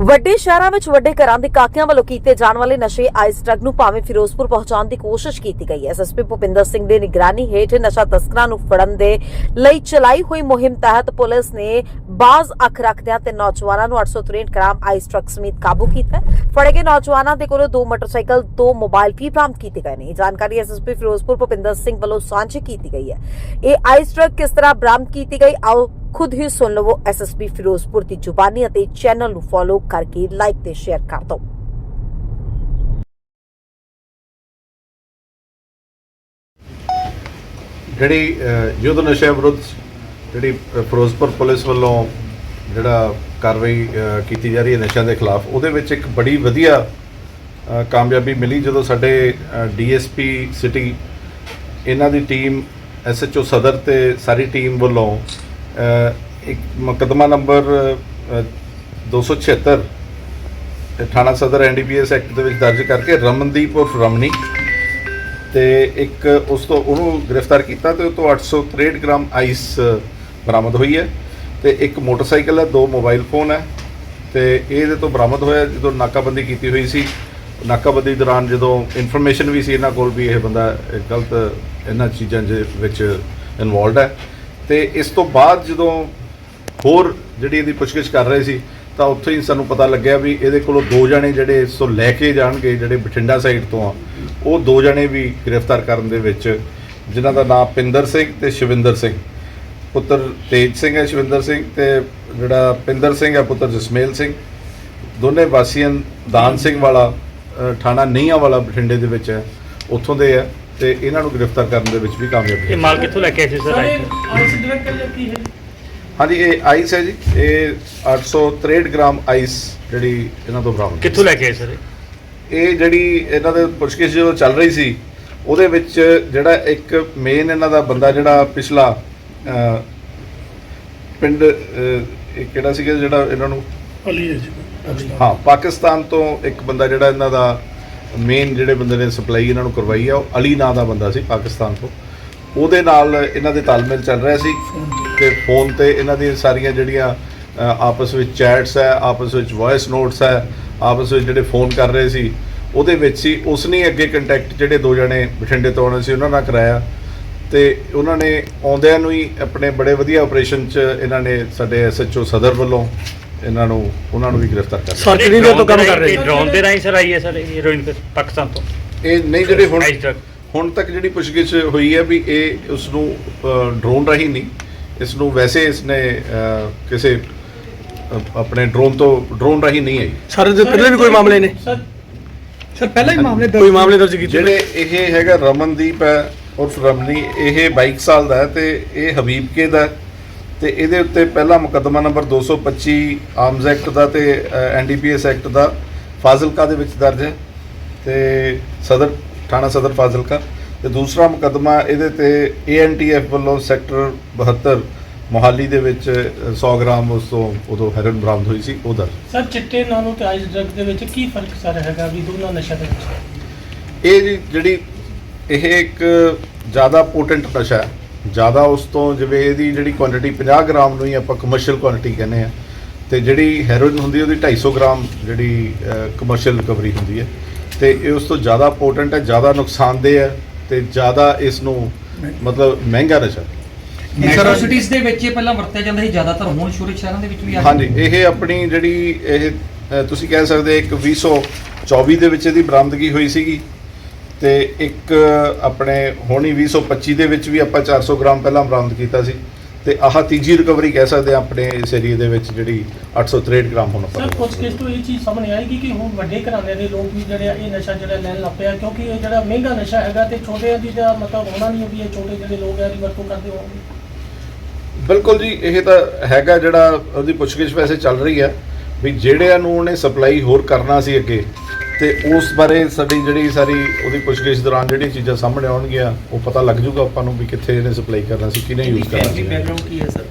ਵੱਡੇ ਸ਼ਹਿਰਾਂ ਵਿੱਚ ਵੱਡੇ ਘਰਾਂ ਦੇ ਕਾਕਿਆਂ ਵੱਲੋਂ ਕੀਤੇ ਜਾਣ ਵਾਲੇ ਨਸ਼ੇ, ਆਈਸ ਡਰੱਗ ਨੂੰ ਭਾਵੇਂ ਫਿਰੋਜ਼ਪੁਰ ਪਹੁੰਚਾਉਣ ਦੀ ਕੋਸ਼ਿਸ਼ ਕੀਤੀ ਗਈ ਹੈ। ਐਸਐਸਪੀ ਭੁਪਿੰਦਰ ਸਿੰਘ ਦੇ ਨਿਗਰਾਨੀ ਹੇਠ ਨਸ਼ਾ ਤਸਕਰਾਂ ਨੂੰ ਫੜਨ ਦੇ ਲਈ ਚਲਾਈ ਹੋਈ ਮੁਹਿੰਮ ਤਹਿਤ ਪੁਲਿਸ ਨੇ ਬਾਜ਼ ਅੱਖ ਰੱਖਦਿਆਂ ਤੇ ਨੌਜਵਾਨਾਂ ਨੂੰ 863 ਗ੍ਰਾਮ ਆਈਸ ਡਰੱਗ ਸਮੇਤ ਕਾਬੂ ਕੀਤਾ ਫੜੇ ਗਏ ਨੌਜਵਾਨਾਂ ਦੇ ਕੋਲੋਂ ਦੋ ਮੋਟਰਸਾਈਕਲ, ਦੋ ਮੋਬਾਈਲ ਵੀ ਬਰਾਮਦ ਕੀਤੇ ਗਏ ਨੇ। ਜਾਣਕਾਰੀ ਐਸਐਸਪੀ ਫਿਰੋਜ਼ਪੁਰ ਭੁਪਿੰਦਰ ਸਿੰਘ ਵੱਲੋਂ ਸਾਂਝੀ ਕੀਤੀ ਗਈ ਹੈ। ਇਹ ਆਈਸ ਟਰੱਕ ਕਿਸ ਤਰ੍ਹਾਂ ਬਰਾਮਦ ਕੀਤੀ ਗਈ? ਆਓ ਖੁਦ ਹੀ ਸੁਣ ਲਵੋ ਐਸਐਸਪੀ ਫਿਰੋਜ਼ਪੁਰ ਦੀ ਜ਼ੁਬਾਨੀ ਅਤੇ ਚੈਨਲ ਨੂੰ ਫੋਲੋ ਕਰਕੇ ਲਾਈਕ ਤੇ ਸ਼ੇਅਰ ਕਰ ਦਿਓ। ਜਿਹੜੀ ਯੁੱਧ ਨਸ਼ਿਆਂ ਵਿਰੁੱਧ ਜਿਹੜੀ ਫਿਰੋਜ਼ਪੁਰ ਪੁਲਿਸ ਵੱਲੋਂ ਜਿਹੜਾ ਕਾਰਵਾਈ ਕੀਤੀ ਜਾ ਰਹੀ ਹੈ ਨਸ਼ਿਆਂ ਦੇ ਖਿਲਾਫ, ਉਹਦੇ ਵਿੱਚ ਇੱਕ ਬੜੀ ਵਧੀਆ ਕਾਮਯਾਬੀ ਮਿਲੀ ਜਦੋਂ ਸਾਡੇ ਡੀਐਸਪੀ ਸਿਟੀ ਇਹਨਾਂ ਦੀ ਟੀਮ ਐਸਐਚਓ ਸਦਰ ਤੇ ਸਾਰੀ ਟੀਮ ਵੱਲੋਂ ਇੱਕ ਮੁਕੱਦਮਾ ਨੰਬਰ ਅਹ, 276 ਤੇ ਥਾਣਾ ਸਦਰ ਐਨਡੀਪੀਐਸ ਐਕਟ ਦੇ ਵਿੱਚ ਦਰਜ ਕਰਕੇ ਰਮਨਦੀਪ ਉਰਫ ਰਮਨੀ ਤੇ ਇੱਕ ਉਸ ਤੋਂ ਉਹਨੂੰ ਗ੍ਰਿਫਤਾਰ ਕੀਤਾ ਤੇ ਉਹ ਤੋਂ 863 ਗ੍ਰਾਮ ਆਈਸ ਬਰਾਮਦ ਹੋਈ ਹੈ ਤੇ ਇੱਕ ਮੋਟਰਸਾਈਕਲ ਹੈ ਦੋ ਮੋਬਾਈਲ ਫੋਨ ਹੈ ਤੇ ਇਹਦੇ ਤੋਂ ਬਰਾਮਦ ਹੋਇਆ ਜਦੋਂ ਨਾਕਾਬੰਦੀ ਕੀਤੀ ਹੋਈ ਸੀ। ਨਾਕਾਬੰਦੀ ਦੌਰਾਨ ਜਦੋਂ ਇਨਫੋਰਮੇਸ਼ਨ ਵੀ ਸੀ ਇਹਨਾਂ ਕੋਲ ਵੀ ਇਹ ਬੰਦਾ ਗਲਤ ਇਹਨਾਂ ਚੀਜ਼ਾਂ ਦੇ ਵਿੱਚ ਇਨਵੋਲਡ ਹੈ। ਤੇ ਇਸ ਤੋਂ ਬਾਅਦ ਜਦੋਂ ਹੋਰ ਜਿਹੜੀ ਇਹਦੀ ਪੁੱਛਗਿੱਛ ਕਰ ਰਹੇ ਸੀ, ਤਾਂ ਉੱਥੇ ਹੀ ਸਾਨੂੰ ਪਤਾ ਲੱਗਿਆ ਵੀ ਇਹਦੇ ਕੋਲੋਂ ਦੋ ਜਣੇ ਜਿਹੜੇ ਸੋ ਲੈ ਕੇ ਜਾਣਗੇ, ਜਿਹੜੇ ਬਠਿੰਡਾ ਸਾਈਡ ਤੋਂ ਆ, ਉਹ ਦੋ ਜਣੇ ਵੀ ਗ੍ਰਿਫਤਾਰ ਕਰਨ ਦੇ ਵਿੱਚ, ਜਿਨ੍ਹਾਂ ਦਾ ਨਾਮ ਪਿੰਦਰ ਸਿੰਘ ਤੇ ਸ਼ਿਵਿੰਦਰ ਸਿੰਘ। ਪੁੱਤਰ ਤੇਜ ਸਿੰਘ ਹੈ ਸ਼ਿਵਿੰਦਰ ਸਿੰਘ ਤੇ ਜਿਹੜਾ ਪਿੰਦਰ ਸਿੰਘ ਹੈ ਪੁੱਤਰ ਜਸਮੇਲ ਸਿੰਘ। ਦੋਨੇ ਵਾਸੀਆਂ, ਦਾਨ ਸਿੰਘ ਵਾਲਾ ਥਾਣਾ ਨੀਹਾਂ ਵਾਲਾ ਬਠਿੰਡੇ ਦੇ ਵਿੱਚ ਹੈ, ਉੱਥੋਂ ਦੇ ਹੈ। ਤੇ ਇਹਨਾਂ ਨੂੰ ਗ੍ਰਿਫਤਾਰ ਕਰਨ ਦੇ ਵਿੱਚ ਵੀ ਕਾਮਯਾਬ ਇਹ ਮਾਲ ਕਿੱਥੋਂ ਲੈ ਕੇ ਆਏ ਸੀ ਸਰ? ਅੱਜ ਆਈਸ ਡਰਗ ਕਰ ਕੀ ਹੈ? ਹਾਂਜੀ ਇਹ ਆਈਸ ਹੈ ਜੀ। ਇਹ 863 ਗ੍ਰਾਮ ਆਈਸ ਜਿਹੜੀ ਇਹਨਾਂ ਤੋਂ ਬਰਾਮਦ ਕਿੱਥੋਂ ਲੈ ਕੇ ਆਏ ਸਰ ਇਹ? ਜਿਹੜੀ ਇਹਨਾਂ ਦੇ ਪੁੱਛਗਿੱਛ ਜਦੋਂ ਚੱਲ ਰਹੀ ਸੀ ਉਹਦੇ ਵਿੱਚ ਜਿਹੜਾ ਇੱਕ ਮੇਨ ਇਹਨਾਂ ਦਾ ਬੰਦਾ ਜਿਹੜਾ ਪਿਛਲਾ ਅਹ, ਪਿੰਡ ਅਹ, ਇਹ ਕਿਹੜਾ ਸੀਗਾ ਜਿਹੜਾ ਇਹਨਾਂ ਨੂੰ? ਅਲੀ ਹੈ ਜੀ। ਹਾਂ ਪਾਕਿਸਤਾਨ ਤੋਂ ਇੱਕ ਬੰਦਾ ਜਿਹੜਾ ਇਹਨਾਂ ਦਾ ਮੇਨ ਜਿਹੜੇ ਬੰਦੇ ਨੇ ਸਪਲਾਈ ਇਹਨਾਂ ਨੂੰ ਕਰਵਾਈ ਆ, ਉਹ ਅਲੀ ਨਾਂ ਦਾ ਬੰਦਾ ਸੀ ਪਾਕਿਸਤਾਨ ਤੋਂ। ਉਹਦੇ ਨਾਲ ਇਹਨਾਂ ਦੇ ਤਾਲਮੇਲ ਚੱਲ ਰਿਹਾ ਸੀ ਤੇ ਫੋਨ ਤੇ ਇਹਨਾਂ ਦੀਆਂ ਸਾਰੀਆਂ ਜਿਹੜੀਆਂ ਆਪਸ ਵਿੱਚ ਚੈਟਸ ਹੈ, ਆਪਸ ਵਿੱਚ ਵੌਇਸ ਨੋਟਸ ਹੈ, ਆਪਸ ਵਿੱਚ ਜਿਹੜੇ ਫੋਨ ਕਰ ਰਹੇ ਸੀ, ਉਹਦੇ ਵਿੱਚ ਸੀ। ਉਸ ਨੇ ਅੱਗੇ ਕੰਟੈਕਟ ਜਿਹੜੇ ਦੋ ਜਣੇ ਬਠਿੰਡੇ ਤੋਂ ਆਉਣੇ ਸੀ, ਉਹਨਾਂ ਨਾਲ ਕਰਾਇਆ। ਤੇ ਉਹਨਾਂ ਨੇ ਆਉਂਦਿਆਂ ਨੂੰ ਹੀ ਆਪਣੇ ਬੜੇ ਵਧੀਆ ਆਪਰੇਸ਼ਨ 'ਚ ਇਹਨਾਂ ਨੇ ਸਾਡੇ ਐਸਐਚਓ ਸਦਰ ਵੱਲੋਂ ਇਹਨਾਂ ਨੂੰ ਉਹਨਾਂ ਨੂੰ ਵੀ ਗ੍ਰਿਫਤਾਰ ਕਰ ਲਿਆ। ਦੇਰ ਤੋਂ ਕੰਮ ਕਰ ਰਹੇ? ਡਰੋਨ ਦੇ ਰਾਹੀਂ ਸਰ ਆਈ ਹੈ ਸਰ ਹੀਰੋਇਨ ਪਾਕਿਸਤਾਨ ਤੋਂ। ਇਹ ਨਹੀਂ ਜਿਹੜੇ ਹੁਣ ਹੁਣ ਤੱਕ ਜਿਹੜੀ ਪੁੱਛਗਿੱਛ ਹੋਈ ਹੈ ਵੀ ਇਹ ਉਸ ਨੂੰ ਡਰੋਨ ਰਾਹੀਂ ਨਹੀਂ ਇਸ ਨੂੰ ਵੈਸੇ ਇਸਨੇ ਅ, ਕਿਸੇ ਆਪਣੇ ਡਰੋਨ ਤੋਂ ਡਰੋਨ ਰਾਹੀਂ ਨਹੀਂ ਆਈ। ਸਰ ਇਹਦੇ ਪਹਿਲੇ ਵੀ ਕੋਈ ਮਾਮਲੇ ਨੇ? ਸਰ ਸਰ ਪਹਿਲਾਂ ਹੀ ਮਾਮਲੇ ਕੋਈ ਮਾਮਲੇ ਦਰਜ ਕੀਤੇ ਜਿਹੜੇ ਇਹ ਹੈਗਾ ਰਮਨਦੀਪ ਹੈ ਉਰਫ ਰਮਨੀ ਇਹ 22 ਸਾਲ ਦਾ ਹੈ ਤੇ ਇਹ ਹਬੀਬਕੇ ਦਾ ਹੈ। ਤੇ ਇਹਦੇ ਉੱਤੇ ਪਹਿਲਾ ਮੁਕੱਦਮਾ ਨੰਬਰ 225 ਆਰਮਜ਼ ਐਕਟ ਦਾ ਤੇ ਐਨਡੀਪੀਐਸ ਐਕਟ ਦਾ ਫਾਜ਼ਿਲਕਾ ਦੇ ਵਿੱਚ ਦਰਜ ਹੈ ਤੇ ਸਦਰ ਥਾਣਾ ਸਦਰ ਫਾਜ਼ਿਲਕਾ। ਤੇ ਦੂਸਰਾ ਮੁਕੱਦਮਾ ਇਹਦੇ ਤੇ ਏਐਨਟੀਐਫ ਵੱਲੋਂ ਸੈਕਟਰ 72 ਮੋਹਾਲੀ ਦੇ ਵਿੱਚ ਅ, 100 ਗ੍ਰਾਮ ਉਸ ਤੋਂ ਉਦੋਂ ਹੈਰੋਇਨ ਬਰਾਮਦ ਹੋਈ ਸੀ ਉਹ ਦਰਜ। ਸਰ ਚਿੱਟੇ ਨਾਲੋਂ ਤੇ ਆਈਸ ਡਰਗ ਦੇ ਵਿੱਚ ਕੀ ਫ਼ਰਕ ਸਰ ਹੈਗਾ ਵੀ ਦੋਨਾਂ ਨਸ਼ਾ ਦੇ ਵਿੱਚ? ਇਹ ਜਿਹੜੀ ਇਹ ਇੱਕ ਜ਼ਿਆਦਾ ਪੋਟੈਂਟ ਨਸ਼ਾ ਹੈ। ਜ਼ਿਆਦਾ ਉਸ ਤੋਂ ਜਿਵੇਂ ਇਹਦੀ ਜਿਹੜੀ ਕੁਆਂਟੀਟੀ 50 ਗ੍ਰਾਮ ਨੂੰ ਹੀ ਆਪਾਂ ਕਮਰਸ਼ੀਅਲ ਕੁਆਂਟੀਟੀ ਕਹਿੰਦੇ ਆ ਤੇ ਜਿਹੜੀ ਹੈਰੋਇਨ ਹੁੰਦੀ ਉਹਦੀ 250 ਗ੍ਰਾਮ ਜਿਹੜੀ ਕਮਰਸ਼ੀਅਲ ਰਿਕਵਰੀ ਹੁੰਦੀ ਹੈ। ਤੇ ਇਹ ਉਸ ਤੋਂ ਜ਼ਿਆਦਾ ਪੋਟੈਂਟ ਹੈ ਜ਼ਿਆਦਾ ਨੁਕਸਾਨਦੇਹ ਹੈ ਤੇ ਜ਼ਿਆਦਾ ਇਸ ਨੂੰ ਮਤਲਬ ਮਹਿੰਗਾ ਨਸ਼ਾ। ਸਿਟੀਜ਼ ਦੇ ਵਿੱਚ ਇਹ ਪਹਿਲਾਂ ਵਰਤਿਆ ਜਾਂਦਾ ਸੀ ਜ਼ਿਆਦਾਤਰ ਹੁਣ ਛੋਟੇ ਸ਼ਹਿਰਾਂ ਦੇ ਵਿੱਚ ਵੀ ਆ ਹਾਂਜੀ ਇਹ ਆਪਣੀ ਜਿਹੜੀ ਇਹ ਤੁਸੀਂ ਕਹਿ ਸਕਦੇ ਇੱਕ 2024 ਦੇ ਵਿੱਚ ਇਹਦੀ ਬਰਾਮਦਗੀ ਹੋਈ ਸੀਗੀ। ਤੇ ਇੱਕ ਆਪਣੇ ਹੋਣੀ 2025 ਦੇ ਵਿੱਚ ਵੀ ਆਪਾਂ 400 ਗ੍ਰਾਮ ਪਹਿਲਾਂ ਬਰਾਮਦ ਕੀਤਾ ਸੀ ਤੇ ਆਹ ਤੀਜੀ ਰਿਕਵਰੀ ਕਹਿ ਸਕਦੇ ਆ ਆਪਣੇ ਇਸ ਏਰੀਏ ਦੇ ਵਿੱਚ ਜਿਹੜੀ 863 ਗ੍ਰਾਮ ਹੁਣ ਆਪਾਂ ਸਰ ਕੁਝ ਕਿਸ ਤੋਂ ਇਹ ਚੀਜ਼ ਸਾਹਮਣੇ ਆਏਗੀ ਕਿ ਹੁਣ ਵੱਡੇ ਘਰਾਣੇ ਦੇ ਲੋਕ ਵੀ ਜਿਹੜੇ ਆ ਇਹ ਨਸ਼ਾ ਜਿਹੜਾ ਲੈਣ ਲੱਗ ਪਿਆ ਕਿਉਂਕਿ ਇਹ ਜਿਹੜਾ ਮਹਿੰਗਾ ਨਸ਼ਾ ਹੈਗਾ ਤੇ ਛੋਟਿਆਂ ਦੀ ਦਾ ਮਤਲਬ ਹੋਣਾ ਨਹੀਂ ਵੀ ਇਹ ਛੋਟੇ ਜਿਹੜੇ ਲੋਕ ਆ ਇਹਦੀ ਵਰਤੋਂ ਕਰਦੇ ਹੋਣਗੇ। ਬਿਲਕੁਲ ਜੀ ਇਹ ਤਾਂ ਹੈਗਾ ਜਿਹੜਾ ਉਹਦੀ ਪੁੱਛਗਿੱਛ ਵੈਸੇ ਚੱਲ ਰਹੀ ਹੈ ਵੀ ਜਿਹੜਿਆਂ ਨੂੰ ਉਹਨੇ ਸਪਲਾਈ ਹੋਰ ਕਰਨਾ ਸੀ ਅੱਗੇ ਤੇ ਉਸ ਬਾਰੇ ਸਾਡੀ ਜਿਹੜੀ ਸਾਰੀ ਉਹਦੀ ਪੁੱਛਗਿੱਛ ਦੌਰਾਨ ਜਿਹੜੀਆਂ ਚੀਜ਼ਾਂ ਸਾਹਮਣੇ ਆਉਣਗੀਆਂ ਉਹ ਪਤਾ ਲੱਗ ਜੂਗਾ ਆਪਾਂ ਨੂੰ ਵੀ ਕਿੱਥੇ ਇਹਨੇ ਸਪਲਾਈ ਕਰਨਾ ਸੀ ਕਿਹਨੇ ਯੂਜ਼ ਕਰਨਾ ਸੀ। ਬੈਕਗ੍ਰਾਉਂਡ ਕੀ ਹੈ ਸਰ